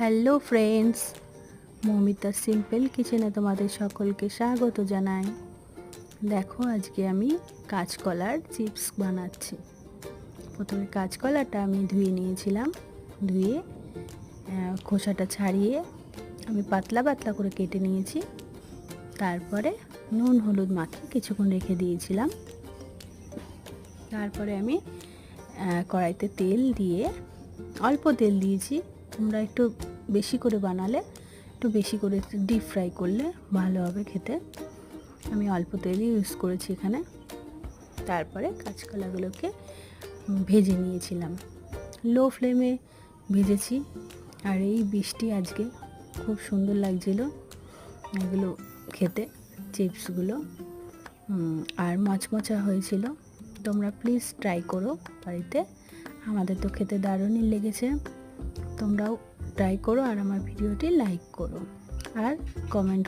Hello friends, Moumita simple কিচেনে তোমাদের সকলকে স্বাগত জানাই। দেখো, আজকে আমি কাঁচকলার চিপস বানাচ্ছি। প্রথমে কাঁচকলাটা আমি ধুয়ে নিয়েছিলাম। ধুয়ে খোসাটা ছাড়িয়ে আমি পাতলা পাতলা করে কেটে নিয়েছি। তারপরে নুন, হলুদ মাখিয়ে কিছুক্ষণ রেখে দিয়েছিলাম। তারপরে আমি কড়াইতে তেল দিয়ে অল্প তেল দিয়েছি। তোমরা একটু বেশি করে বানালে, একটু বেশি করে ডিপ ফ্রাই করলে ভালো হবে খেতে। আমি অল্প তেলই ইউজ করেছি এখানে। তারপরে কাঁচকলাগুলোকে ভেজে নিয়েছিলাম। লো ফ্লেমে ভেজেছি। আর এই বৃষ্টি আজকে খুব সুন্দর লাগছিল এগুলো খেতে, চিপসগুলো। আর মচমচা হয়েছিল। তোমরা প্লিজ ট্রাই করো বাড়িতে। আমাদের তো খেতে দারুণই লেগেছে। তোমরাও ট্রাই করো আর আমার ভিডিওটি লাইক করো। আর কমেন্ট